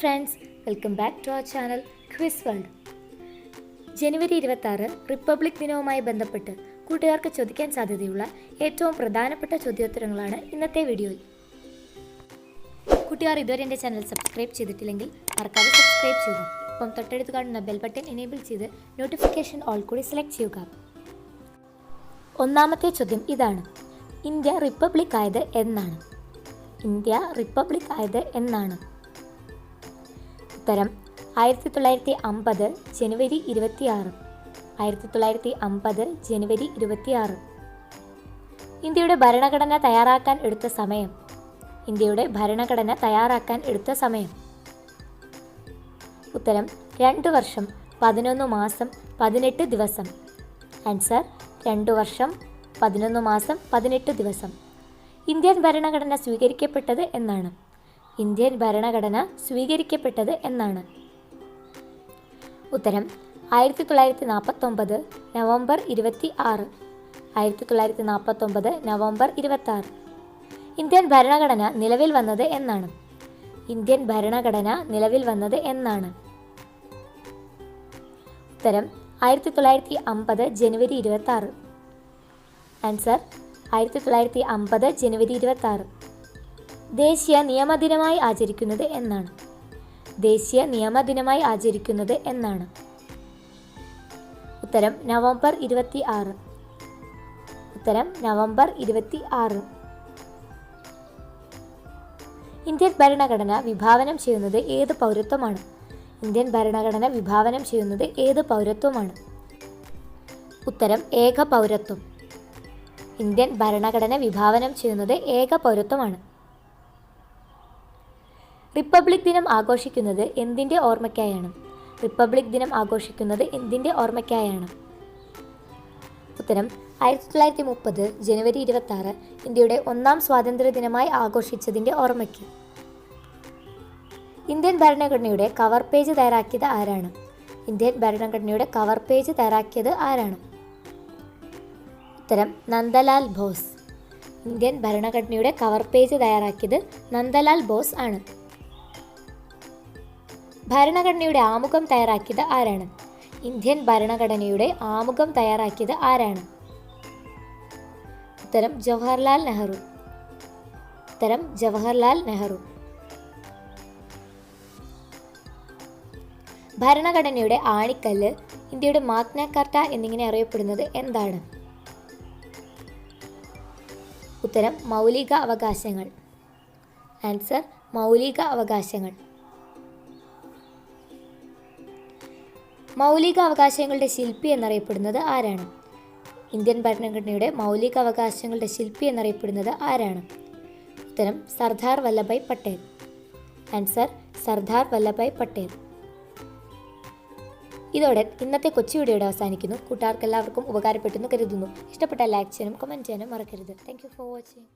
Friends welcome back to our channel quiz world ജനുവരി ഇരുപത്തി republic ദിനവുമായി ബന്ധപ്പെട്ട് കൂട്ടുകാർക്ക് ചോദിക്കാൻ സാധ്യതയുള്ള ഏറ്റവും പ്രധാനപ്പെട്ട ചോദ്യോത്തരങ്ങളാണ് ഇന്നത്തെ വീഡിയോയിൽ. കൂട്ടുകാർ ഇതുവരെ എന്റെ ചാനൽ സബ്സ്ക്രൈബ് ചെയ്തിട്ടില്ലെങ്കിൽ മറക്കാതെ സബ്സ്ക്രൈബ് ചെയ്യുക. ഒപ്പം തൊട്ടടുത്ത് കാണുന്ന ബെൽ ബട്ടൺ എനേബിൾ ചെയ്ത് നോട്ടിഫിക്കേഷൻ ഓൾ കൂടി സെലക്ട് ചെയ്യുക. ഒന്നാമത്തെ ചോദ്യം ഇതാണ്. ഇന്ത്യ റിപ്പബ്ലിക് ആയത് എന്നാണ്. ഇന്ത്യ റിപ്പബ്ലിക് ആയത് എന്നാണ്. ഉത്തരം ആയിരത്തി തൊള്ളായിരത്തി അമ്പത് ജനുവരി ഇരുപത്തിയാറ് ആയിരത്തി തൊള്ളായിരത്തി അമ്പത് ജനുവരി ഇരുപത്തിയാറ്. ഇന്ത്യയുടെ ഭരണഘടന തയ്യാറാക്കാൻ എടുത്ത സമയം. ഇന്ത്യയുടെ ഭരണഘടന തയ്യാറാക്കാൻ എടുത്ത സമയം. ഉത്തരം രണ്ട് വർഷം പതിനൊന്ന് മാസം പതിനെട്ട് ദിവസം. ആൻസർ രണ്ട് വർഷം പതിനൊന്ന് മാസം പതിനെട്ട് ദിവസം. ഇന്ത്യൻ ഭരണഘടന സ്വീകരിക്കപ്പെട്ടത് എന്നാണ്. ഇന്ത്യൻ ഭരണഘടന സ്വീകരിക്കപ്പെട്ടത് എന്നാണ്. ഉത്തരം ആയിരത്തി തൊള്ളായിരത്തി നാൽപ്പത്തൊമ്പത് നവംബർ ഇരുപത്തി ആറ് ആയിരത്തി തൊള്ളായിരത്തി നാൽപ്പത്തൊമ്പത് നവംബർ ഇരുപത്തി ഇന്ത്യൻ ഭരണഘടന നിലവിൽ വന്നത് എന്നാണ്. ഇന്ത്യൻ ഭരണഘടന നിലവിൽ വന്നത് എന്നാണ്. ഉത്തരം ആയിരത്തി തൊള്ളായിരത്തി അമ്പത് ജനുവരി ഇരുപത്തി ആറ് ആൻസർ ആയിരത്തി തൊള്ളായിരത്തി അമ്പത് ജനുവരി ഇരുപത്തി ആറ് ദേശീയ നിയമദിനമായി ആചരിക്കുന്നത് എന്നാണ്. ദേശീയ നിയമദിനമായി ആചരിക്കുന്നത് എന്നാണ്. ഉത്തരം നവംബർ ഇരുപത്തി ആറ് ഉത്തരം നവംബർ ഇരുപത്തി ആറ് ഇന്ത്യൻ ഭരണഘടന വിഭാവനം ചെയ്യുന്നത് ഏത് പൗരത്വമാണ്? ഇന്ത്യൻ ഭരണഘടന വിഭാവനം ചെയ്യുന്നത് ഏത് പൗരത്വമാണ്? ഉത്തരം ഏക പൗരത്വം. ഇന്ത്യൻ ഭരണഘടന വിഭാവനം ചെയ്യുന്നത് ഏക പൗരത്വമാണ്. റിപ്പബ്ലിക് ദിനം ആഘോഷിക്കുന്നത് എന്തിന്റെ ഓർമ്മയ്ക്കായാണ്? റിപ്പബ്ലിക് ദിനം ആഘോഷിക്കുന്നത് എന്തിന്റെ ഓർമ്മയ്ക്കായാണ്? ഉത്തരം ആയിരത്തി തൊള്ളായിരത്തി മുപ്പത് ജനുവരി ഇരുപത്തി ഇന്ത്യയുടെ ഒന്നാം സ്വാതന്ത്ര്യ ദിനമായി ആഘോഷിച്ചതിന്റെ ഓർമ്മയ്ക്ക്. ഇന്ത്യൻ ഭരണഘടനയുടെ കവർ പേജ് തയ്യാറാക്കിയത് ആരാണ്? ഇന്ത്യൻ ഭരണഘടനയുടെ കവർ പേജ് തയ്യാറാക്കിയത് ആരാണ്? ഉത്തരം നന്ദലാൽ ബോസ്. ഇന്ത്യൻ ഭരണഘടനയുടെ കവർ പേജ് തയ്യാറാക്കിയത് നന്ദലാൽ ബോസ് ആണ്. ഭരണഘടനയുടെ ആമുഖം തയ്യാറാക്കിയത് ആരാണ്? ഇന്ത്യൻ ഭരണഘടനയുടെ ആമുഖം തയ്യാറാക്കിയത് ആരാണ്? ഉത്തരം ജവഹർലാൽ നെഹ്റു. ഉത്തരം ജവഹർലാൽ നെഹ്റു. ഭരണഘടനയുടെ ആണിക്കല്ല് ഇന്ത്യയുടെ മാഗ്ന എന്നിങ്ങനെ അറിയപ്പെടുന്നത് എന്താണ്? ഉത്തരം മൗലിക അവകാശങ്ങൾ. ആൻസർ മൗലിക അവകാശങ്ങൾ. മൗലിക അവകാശങ്ങളുടെ ശില്പി എന്നറിയപ്പെടുന്നത് ആരാണ്? ഇന്ത്യൻ ഭരണഘടനയുടെ മൗലിക അവകാശങ്ങളുടെ ശില്പി എന്നറിയപ്പെടുന്നത് ആരാണ്? ഉത്തരം സർദാർ വല്ലഭായ് പട്ടേൽ. ആൻസർ സർദാർ വല്ലഭായ് പട്ടേൽ. ഇതോടെ ഇന്നത്തെ കൊച്ചു വീഡിയോയുടെ അവസാനിക്കുന്നു. കൂട്ടുകാർക്ക് എല്ലാവർക്കും ഉപകാരപ്പെട്ടെന്ന് കരുതുന്നു. ഇഷ്ടപ്പെട്ട ലൈക്ക് ചെയ്യാനും കമന്റ് ചെയ്യാനും മറക്കരുത്. Thank for watching